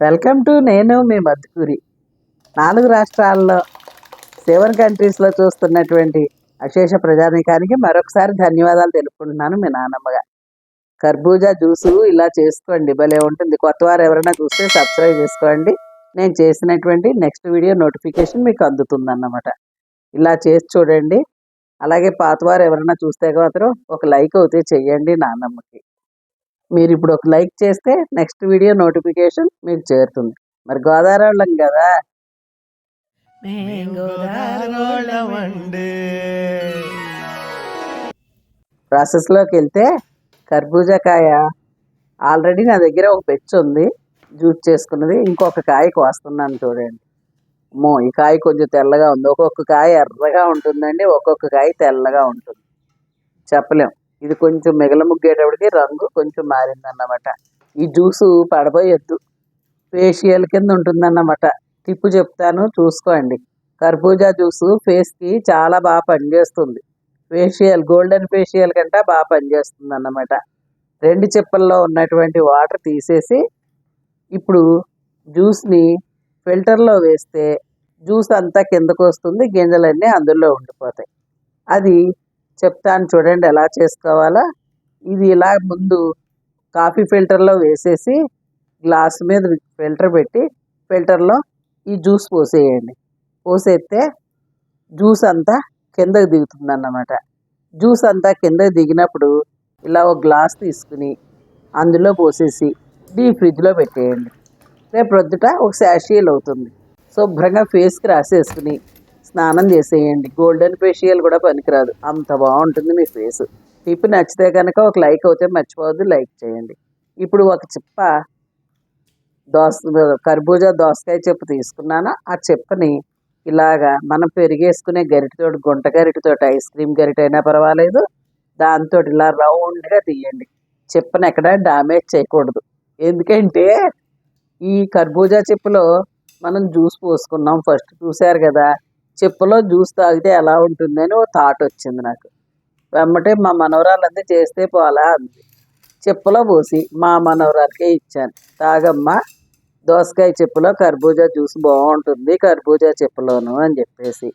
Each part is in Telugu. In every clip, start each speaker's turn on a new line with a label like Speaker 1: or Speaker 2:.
Speaker 1: వెల్కమ్ టు నేను మీ మద్దుకూరి నాలుగు రాష్ట్రాల్లో సెవెన్ కంట్రీస్లో చూస్తున్నటువంటి అశేష ప్రజానీకానికి మరొకసారి ధన్యవాదాలు తెలుపుకుంటున్నాను మీ నాన్నమ్మగా కర్బూజా జ్యూసు ఇలా చేసుకోండి భలే ఉంటుంది. కొత్త వారు ఎవరైనా చూస్తే సబ్స్క్రైబ్ చేసుకోండి. నేను చేసినటువంటి నెక్స్ట్ వీడియో నోటిఫికేషన్ మీకు అందుతుందన్నమాట. ఇలా చేసి చూడండి. అలాగే పాతవారు ఎవరైనా చూస్తే మాత్రం ఒక లైక్ అవుతే చెయ్యండి నాన్నమ్మకి మీరు ఇప్పుడు ఒక లైక్ చేస్తే నెక్స్ట్ వీడియో నోటిఫికేషన్ మీకు చేరుతుంది. మరి గోదావరి వాళ్ళం కదా. ప్రాసెస్లోకి వెళ్తే కర్బూజా కాయ ఆల్రెడీ నా దగ్గర ఒక పెచ్చు ఉంది. జ్యూస్ చేసుకున్నది. ఇంకొక కాయ కోస్తున్నాను చూడండి. అమ్మో ఈ కాయ కొంచెం తెల్లగా ఉంది. ఒక్కొక్క కాయ ఎర్రగా ఉంటుందండి. ఒక్కొక్క కాయ తెల్లగా ఉంటుంది. చెప్పలేం. ఇది కొంచెం మిగల ముగ్గేటప్పటికి రంగు కొంచెం మారిందన్నమాట. ఈ జ్యూసు పడబోయొద్దు. ఫేషియల్ కింద ఉంటుందన్నమాట టిప్పు చెప్తాను చూసుకోండి. కర్బూజా జ్యూసు ఫేస్కి చాలా బాగా పనిచేస్తుంది. ఫేషియల్ గోల్డెన్ ఫేషియల్ కంటే బాగా పనిచేస్తుంది అన్నమాట రెండు చిప్పల్లో ఉన్నటువంటి వాటర్ తీసేసి ఇప్పుడు జ్యూస్ని ఫిల్టర్లో వేస్తే జ్యూస్ అంతా కిందకు వస్తుంది గింజలన్నీ అందులో ఉండిపోతాయి. అది చెప్తాను చూడండి ఎలా చేసుకోవాలో. ఇది ఇలా ముందు కాఫీ ఫిల్టర్లో వేసేసి గ్లాస్ మీద ఫిల్టర్ పెట్టి ఫిల్టర్లో ఈ జ్యూస్ పోసేయండి. పోసేస్తే జ్యూస్ అంతా కిందకి దిగుతుంది అన్నమాట జ్యూస్ అంతా కిందకి దిగినప్పుడు ఇలా ఒక గ్లాస్ తీసుకుని అందులో పోసేసి డీప్ ఫ్రిడ్జ్లో పెట్టేయండి. రేపు ప్రొద్దుట ఒక శాషియల్ అవుతుంది. శుభ్రంగా ఫేస్కి రాసేసుకుని స్నానం చేసేయండి. గోల్డెన్ ఫేషియల్ కూడా పనికిరాదు. అంత బాగుంటుంది మీ ఫేస్. టిప్ నచ్చితే కనుక ఒక లైక్ అవుతే మర్చిపోవద్దు లైక్ చేయండి. ఇప్పుడు ఒక చిప్ప దోస కర్బూజా దోసకాయ చెప్పు తీసుకున్నాను. ఆ చెప్పని ఇలాగా మనం పెరిగేసుకునే గరిటెతోటి గుంట గరిటతోటి ఐస్ క్రీమ్ గరిట అయినా పర్వాలేదు. దాంతో ఇలా రౌండ్గా తీయండి. చెప్పని ఎక్కడ డామేజ్ చేయకూడదు. ఎందుకంటే ఈ కర్బూజా చెప్పులో మనం జ్యూస్ పోసుకున్నాం. ఫస్ట్ చూశారు కదా చెప్పులో జ్యూస్ తాగితే ఎలా ఉంటుందని ఓ థాట్ వచ్చింది నాకు. వెమ్మటే మా మనవరాలంతా చేస్తే పోలా అంది. చెప్పులో పోసి మా మనవరాలకే ఇచ్చాను. తాగమ్మా దోసకాయ చెప్పులో కర్బూజా జ్యూస్ బాగుంటుంది కర్బూజా చెప్పులోను అని చెప్పేసి.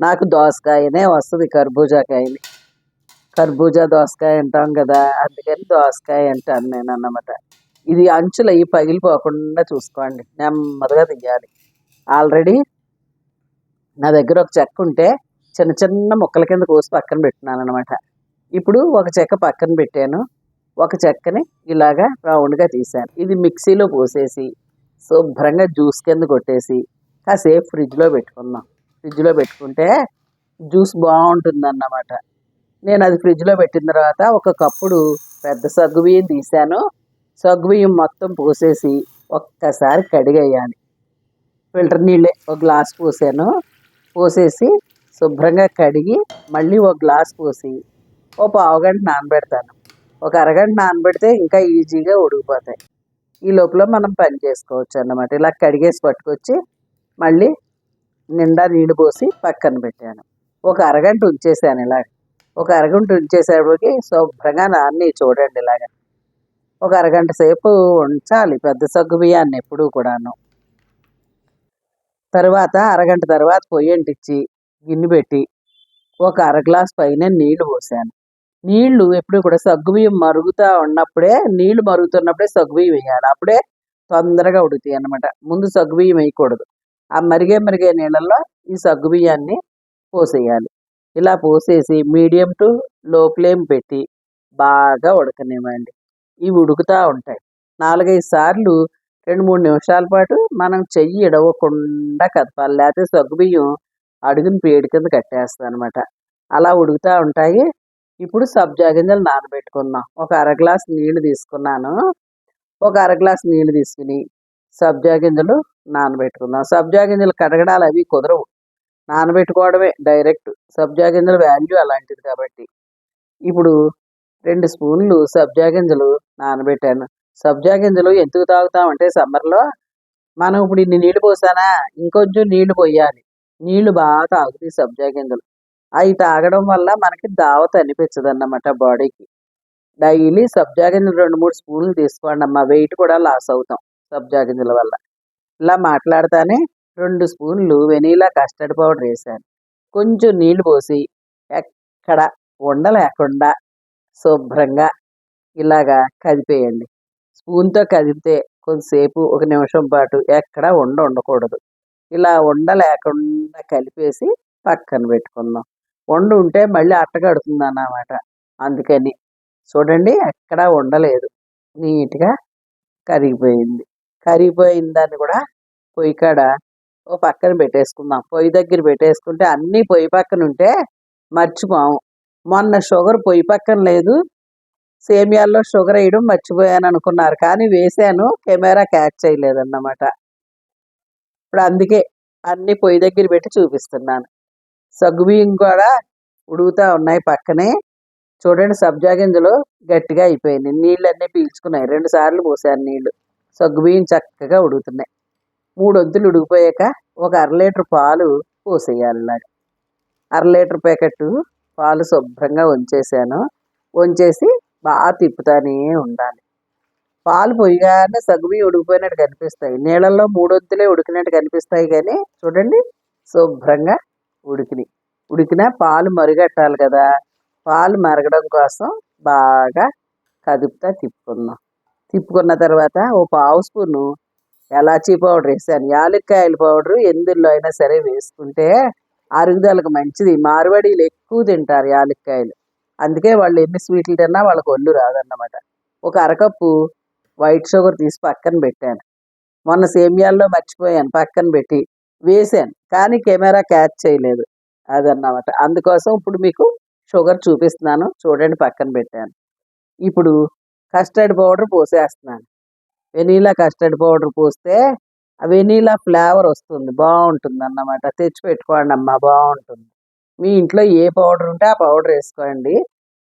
Speaker 1: నాకు దోసకాయనే వస్తుంది కర్బూజాకాయని. కర్బూజా దోసకాయ అంటాం కదా అందుకని దోసకాయ అంటాను నేను అన్నమాట ఇది అంచులు అవి పగిలిపోకుండా చూసుకోండి నెమ్మదిగా తీయాలి ఆల్రెడీ నా దగ్గర ఒక చెక్క ఉంటే చిన్న చిన్న ముక్కల కింద కోసి పక్కన పెట్టినాను అనమాట ఇప్పుడు ఒక చెక్క పక్కన పెట్టాను. ఒక చెక్కని ఇలాగా రౌండ్గా తీసాను. ఇది మిక్సీలో పోసేసి శుభ్రంగా జ్యూస్ కింద కొట్టేసి కాసేపు ఫ్రిడ్జ్లో పెట్టుకుందాం. ఫ్రిడ్జ్లో పెట్టుకుంటే జ్యూస్ బాగుంటుంది అన్నమాట నేను అది ఫ్రిడ్జ్లో పెట్టిన తర్వాత ఒక కప్పుడు పెద్ద సగ్గు బియ్యం తీసాను. సగ్గు బియ్యం మొత్తం పోసేసి ఒక్కసారి కడిగేయాలి. ఫిల్టర్ నీళ్ళే ఒక గ్లాస్ పోసాను. పోసేసి శుభ్రంగా కడిగి మళ్ళీ ఒక గ్లాస్ పోసి ఓ పావుగంట నానబెడతాను. ఒక అరగంట నానబెడితే ఇంకా ఈజీగా ఉడికిపోతాయి. ఈ లోపల మనం పని చేసుకోవచ్చు అన్నమాట. ఇలా కడిగేసి పట్టుకొచ్చి మళ్ళీ నిండా నీళ్ళు పోసి పక్కన పెట్టాను. ఒక అరగంట ఉంచేసాను ఇలాగ. ఒక అరగంట ఉంచేసేపటికి శుభ్రంగా నాన్ని చూడండి ఇలాగ. ఒక అరగంట సేపు ఉంచాలి. పెద్ద సగ్గు బియ్యాన్ని ఎప్పుడూ కూడాను. తర్వాత అరగంట తర్వాత పొయ్యంటిచ్చి గిన్నె పెట్టి ఒక అర గ్లాస్ పైన నీళ్ళు పోసాను. నీళ్ళు ఎప్పుడు కూడా సగ్గుబియ్యం మరుగుతూ ఉన్నప్పుడే నీళ్ళు మరుగుతున్నప్పుడే సగ్గుబియ్యం వేయాలి. అప్పుడే తొందరగా ఉడుకుతాయి అన్నమాట. ముందు సగ్గుబియ్యం వేయకూడదు. ఆ మరిగే మరిగే నీళ్ళల్లో ఈ సగ్గుబియ్యాన్ని పోసేయాలి. ఇలా పోసేసి మీడియం టు లో ఫ్లేమ్ పెట్టి బాగా ఉడకనివ్వండి. ఇవి ఉడుకుతూ ఉంటాయి. నాలుగైదు సార్లు రెండు మూడు నిమిషాల పాటు మనం చెయ్యి ఇడవకుండా కదపాలి. లేకపోతే సగ్గుబియ్యం అడుగుని పేడి కింద కట్టేస్తుంది అనమాట అలా ఉడుకుతూ ఉంటాయి. ఇప్పుడు సబ్జా గింజలు నానబెట్టుకుందాం. ఒక అర గ్లాస్ నీళ్ళు తీసుకున్నాను. ఒక అర గ్లాస్ నీళ్ళు తీసుకుని సబ్జా గింజలు నానబెట్టుకుందాం. సబ్జా గింజలు కడగడాలు అవి కుదరవు. నానబెట్టుకోవడమే డైరెక్ట్. సబ్జా గింజల వాల్యూ అలాంటిది కాబట్టి. ఇప్పుడు రెండు స్పూన్లు సబ్జా గింజలు నానబెట్టాను. సబ్జా గింజలు ఎందుకు తాగుతామంటే సమ్మర్లో మనం ఇప్పుడు ఇన్ని నీళ్ళు పోసానా ఇంకొంచెం నీళ్ళు పోయాలి. నీళ్ళు బాగా తాగుతాయి సబ్జా గింజలు. అవి తాగడం వల్ల మనకి దావత అనిపించదు అన్నమాట బాడీకి. డైలీ సబ్జా గింజలు రెండు మూడు స్పూన్లు తీసుకోండి అమ్మా వెయిట్ కూడా లాస్ అవుతాం సబ్జా గింజల వల్ల. ఇలా మాట్లాడతానే రెండు స్పూన్లు వెనీలా కస్టర్డ్ పౌడర్ వేసాను. కొంచెం నీళ్ళు పోసి ఎక్కడ ఉండలేకుండా శుభ్రంగా ఇలాగా కదిపేయండి. స్పూన్తో కదిపితే కొంతసేపు ఒక నిమిషం పాటు ఎక్కడ ఉండ ఉండకూడదు. ఇలా ఉండ లేకుండా కలిపేసి పక్కన పెట్టుకుందాం. వండు ఉంటే మళ్ళీ అట్టగడుతుంది అన్నమాట అందుకని చూడండి ఎక్కడా ఉండలేదు. నీట్గా కరిగిపోయింది. కరిగిపోయిన దాన్ని కూడా పొయ్యి కాడ ఓ పక్కన పెట్టేసుకుందాం. పొయ్యి దగ్గర పెట్టేసుకుంటే అన్నీ పొయ్యి పక్కన ఉంటే మర్చిపోము మొన్న షుగర్ పొయ్యి పక్కన లేదు. సేమియాల్లో షుగర్ వేయడం మర్చిపోయాను అనుకున్నారు కానీ వేసాను కెమెరా క్యాచ్ చేయలేదన్నమాట. ఇప్పుడు అందుకే అన్ని పొయ్యి దగ్గర పెట్టి చూపిస్తున్నాను. సగ్గుబియ్యం కూడా ఉడుగుతా ఉన్నాయి పక్కనే. చూడండి సబ్జా గింజలు గట్టిగా అయిపోయినాయి నీళ్ళన్నీ పీల్చుకున్నాయి. రెండు సార్లు పోసాను నీళ్ళు సగ్గుబియ్యం చక్కగా ఉడుగుతున్నాయి మూడు వంతులు ఉడిగిపోయాక ఒక అర లీటర్ పాలు పోసేయాలి నాకు అర లీటర్ ప్యాకెట్ పాలు శుభ్రంగా వంచేసాను. వంచేసి బాగా తిప్పుతానే ఉండాలి. పాలు పొయ్యగానే సగువి ఉడికిపోయినట్టు కనిపిస్తాయి. నీళ్ళల్లో మూడొంతులే ఉడికినట్టు కనిపిస్తాయి కానీ చూడండి శుభ్రంగా ఉడికినాయి. ఉడికినా పాలు మరుగట్టాలి కదా. పాలు మరగడం కోసం బాగా కదుపుతా తిప్పుకుందాం. తిప్పుకున్న తర్వాత ఓ పావు స్పూను ఎలాచీ పౌడర్ వేసాను. యాలక్కాయల పౌడరు ఎందులో అయినా సరే వేసుకుంటే అరుగుదలకు మంచిది. మార్వాడీలు ఎక్కువ తింటారు యాలక్కాయలు. అందుకే వాళ్ళు ఎన్ని స్వీట్లు తిన్నా వాళ్ళకి ఒళ్ళు రాదన్నమాట. ఒక అరకప్పు వైట్ షుగర్ తీసి పక్కన పెట్టాను. మొన్న సేమియాల్లో మర్చిపోయాను పక్కన పెట్టి వేసాను కానీ కెమెరా క్యాచ్ చేయలేదు అదన్నమాట. అందుకోసం ఇప్పుడు మీకు షుగర్ చూపిస్తున్నాను చూడండి పక్కన పెట్టాను. ఇప్పుడు కస్టర్డ్ పౌడర్ పోసేస్తున్నాను. వెనీలా కస్టర్డ్ పౌడర్ పోస్తే వెనీలా ఫ్లేవర్ వస్తుంది బాగుంటుంది అన్నమాట తెచ్చి పెట్టుకోండి అమ్మా బాగుంటుంది. మీ ఇంట్లో ఏ పౌడర్ ఉంటే ఆ పౌడర్ వేసుకోండి.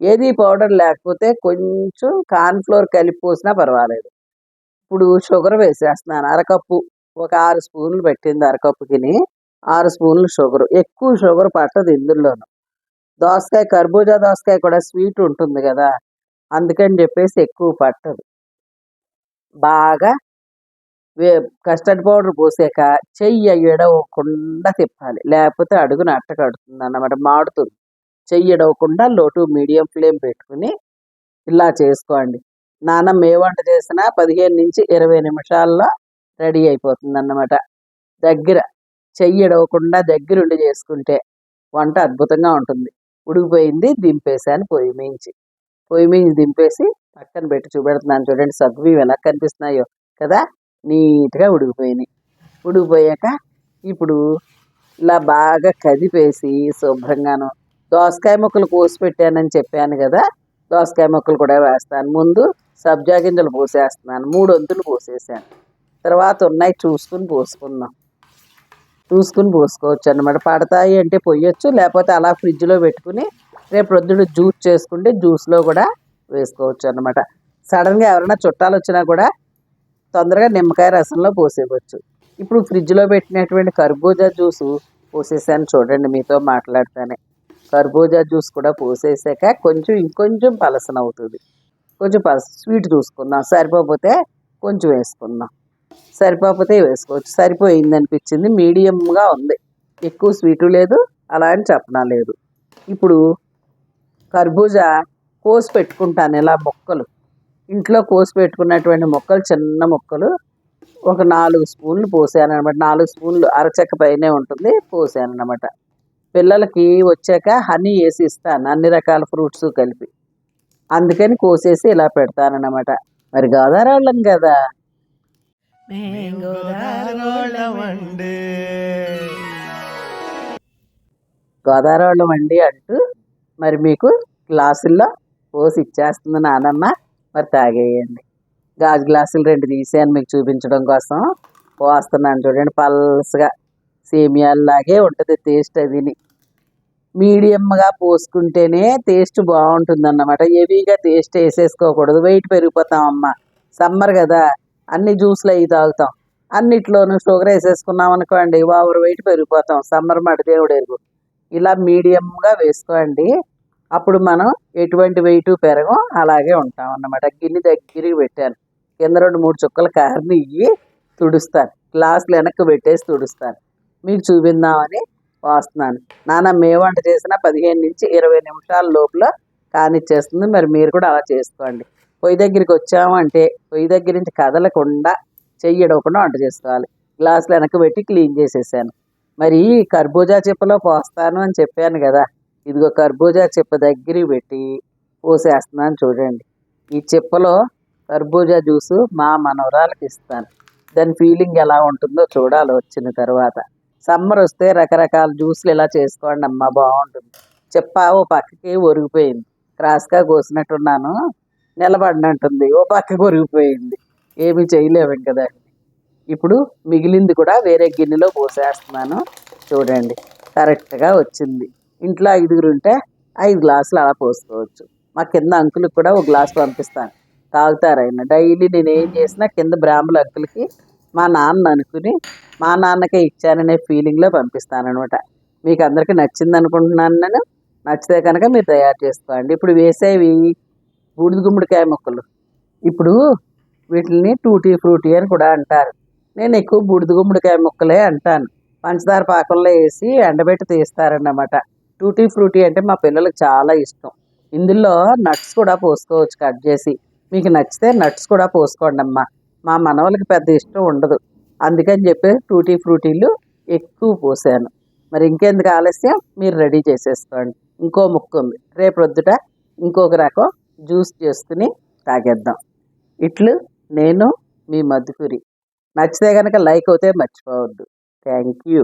Speaker 1: ఏది పౌడర్ లేకపోతే కొంచెం కార్న్ఫ్లోర్ కలిపి పోసినా పర్వాలేదు. ఇప్పుడు షుగర్ వేసేస్తున్నాను అరకప్పు ఒక ఆరు స్పూన్లు పెట్టింది అరకప్పుకిని. ఆరు స్పూన్లు షుగర్ ఎక్కువ షుగర్ పట్టదు ఇందులోను. దోసకాయ కర్బూజా దోసకాయ కూడా స్వీట్ ఉంటుంది కదా అందుకని చెప్పేసి ఎక్కువ పట్టదు. బాగా కస్టర్డ్ పౌడర్ పోసాక చెయ్యి ఎడవకుండా తిప్పాలి. లేకపోతే అడుగున అట్ట కడుతుంది అన్నమాట మాడుతుంది. చెయ్యి ఎడవకుండా లోటు మీడియం ఫ్లేమ్ పెట్టుకుని ఇలా చేసుకోండి. నానమ్మ ఏ వంట చేసినా పదిహేను నుంచి ఇరవై నిమిషాల్లో రెడీ అయిపోతుంది అన్నమాట దగ్గర చెయ్యి ఎడవకుండా దగ్గరుండి చేసుకుంటే వంట అద్భుతంగా ఉంటుంది. ఉడికిపోయింది దింపేసాను పొయ్యి మించి. పొయ్యి మించి దింపేసి పక్కన పెట్టి చూపెడుతున్నాను చూడండి సగ్గువి ఎలా కనిపిస్తున్నాయో కదా? నీట్గా ఉడికిపోయినాయి. ఉడికిపోయాక ఇప్పుడు ఇలా బాగా కదిపేసి శుభ్రంగాను దోసకాయ ముక్కలు కోసి పెట్టానని చెప్పాను కదా దోసకాయ ముక్కలు కూడా వేస్తాను. ముందు సబ్జా గింజలు పోసేస్తున్నాను మూడు వంతులు పోసేసాను. తర్వాత ఉన్నాయి చూసుకుని పోసుకుందాం. చూసుకుని పోసుకోవచ్చు అనమాట పడతాయి అంటే పోయొచ్చు లేకపోతే అలా ఫ్రిడ్జ్లో పెట్టుకుని రేపు ప్రొద్దున జ్యూస్ చేసుకుంటే జ్యూస్లో కూడా వేసుకోవచ్చు అనమాట సడన్గా ఎవరైనా చుట్టాలు వచ్చినా కూడా తొందరగా నిమ్మకాయ రసంలో పోసేయవచ్చు. ఇప్పుడు ఫ్రిడ్జ్లో పెట్టినటువంటి కర్బూజా జ్యూస్ పోసేసాను చూడండి మీతో మాట్లాడతానే. కర్బూజా జ్యూస్ కూడా పోసేసాక కొంచెం ఇంకొంచెం పలసన అవుతుంది. కొంచెం పలస స్వీట్ చూసుకుందాం. సరిపోతే కొంచెం వేసుకుందాం. సరిపోతే వేసుకోవచ్చు. సరిపోయింది అనిపించింది. మీడియంగా ఉంది. ఎక్కువ స్వీటు లేదు అలా అని చెప్పనా లేదు. ఇప్పుడు కర్బూజా కోసి పెట్టుకుంటాను ఇలా మొక్కలు. ఇంట్లో కోసి పెట్టుకున్నటువంటి మొక్కలు చిన్న మొక్కలు ఒక నాలుగు స్పూన్లు పోసాను అనమాట నాలుగు స్పూన్లు అరచెక్క పైనే ఉంటుంది పోసాను అనమాట పిల్లలకి వచ్చాక హనీ వేసి ఇస్తాను అన్ని రకాల ఫ్రూట్స్ కలిపి. అందుకని కోసేసి ఇలా పెడతానన్నమాట. మరి గోదావరి కదా. గోదావరి వండి అంటూ మరి మీకు గ్లాసుల్లో పోసి ఇచ్చేస్తుంది నానమ్మ. మరి తాగేయండి. గాజు గ్లాసులు రెండు తీసాను మీకు చూపించడం కోసం పోస్తున్నాను చూడండి. పల్సగా సేమియాల్లాగే ఉంటుంది టేస్ట్ అదిని. మీడియంగా పోసుకుంటేనే టేస్ట్ బాగుంటుంది అన్నమాట హెవీగా టేస్ట్ వేసేసుకోకూడదు. వెయిట్ పెరిగిపోతాం అమ్మ. సమ్మర్ కదా. అన్ని జ్యూస్లు అవి తాగుతాం. అన్నిట్లోనూ షుగర్ వేసేసుకున్నాం అనుకోండి ఓవర్ వెయిట్ పెరిగిపోతాం. సమ్మర్ మాట దేవుడు ఎరుగు ఇలా మీడియంగా వేసుకోండి. అప్పుడు మనం ఎటువంటి వెయిట్ పెరగం అలాగే ఉంటాం అన్నమాట. గిన్నె దగ్గరికి పెట్టాను కింద రెండు మూడు చుక్కల కారని ఇవి తుడుస్తాను. గ్లాసులు వెనక్కి పెట్టేసి తుడుస్తాను. మీకు చూపిందామని వస్తున్నాను. నాన్న మే వంట చేసిన పదిహేను నుంచి ఇరవై నిమిషాల లోపల కానిచ్చేస్తుంది. మరి మీరు కూడా అలా చేసుకోండి. పొయ్యి దగ్గరికి వచ్చామంటే పొయ్యి దగ్గర నుంచి కదలకుండా చెయ్యడకుండా వంట చేసుకోవాలి. గ్లాసులు వెనక్కి పెట్టి క్లీన్ చేసేసాను. మరి కర్బూజా చిప్పలో పోస్తాను అని చెప్పాను కదా. ఇదిగో కర్బూజా చిప్ప దగ్గరికి పెట్టి పోసేస్తున్నాను చూడండి. ఈ చిప్పలో కర్బూజా జ్యూస్ మా మనవరాలకి ఇస్తాను. దాని ఫీలింగ్ ఎలా ఉంటుందో చూడాలి వచ్చిన తర్వాత. సమ్మర్ వస్తే రకరకాల జ్యూస్లు ఇలా చేసుకోండి అమ్మా బాగుంటుంది. చెప్ప ఓ పక్కకి ఒరిగిపోయింది. క్రాస్గా కోసినట్టున్నాను నిలబడినట్టుంది. ఓ పక్కకి ఒరిగిపోయింది. ఏమీ చేయలేము కదా ఇప్పుడు మిగిలింది కూడా వేరే గిన్నెలో పోసేస్తున్నాను చూడండి. కరెక్ట్గా వచ్చింది. ఇంట్లో ఐదుగురు ఉంటే ఐదు గ్లాసులు అలా పోసుకోవచ్చు. మా కింద అంకులకు కూడా ఒక గ్లాస్ పంపిస్తాను. తాగుతారు ఆయన. డైలీ నేను ఏం చేసినా కింద బ్రాహ్మణ అంకులకి మా నాన్న అనుకుని మా నాన్నకే ఇచ్చాననే ఫీలింగ్లో పంపిస్తాను అనమాట మీకు అందరికీ నచ్చింది అనుకుంటున్నాను నేను. నచ్చితే కనుక మీరు తయారు చేసుకోండి. ఇప్పుడు వేసేవి బూడిద గుమ్మడికాయ ముక్కలు. ఇప్పుడు వీటిని టూటీ ఫ్రూటీ అని కూడా అంటారు. నేను ఎక్కువ బూడిద గుమ్మడికాయ ముక్కలే అంటాను. పంచదార పాకంలో వేసి ఎండబెట్టి తీస్తారన్నమాట. టూటీ ఫ్రూటీ అంటే మా పిల్లలకు చాలా ఇష్టం. ఇందులో నట్స్ కూడా పోసుకోవచ్చు కట్ చేసి. మీకు నచ్చితే నట్స్ కూడా పోసుకోండి అమ్మా. మా మనవలకి పెద్ద ఇష్టం ఉండదు. అందుకని చెప్పి టూటీ ఫ్రూటీలు ఎక్కువ పోసాను. మరి ఇంకెందుకు ఆలస్యం? మీరు రెడీ చేసేసుకోండి. ఇంకో ముక్క ఉంది. రేపు రొద్దుట ఇంకొక రకం జ్యూస్ చేసుకుని తాగేద్దాం. ఇట్లు నేను మీ మధుకురి నచ్చితే కనుక లైక్ అవుతే మర్చిపోవద్దు. Thank you.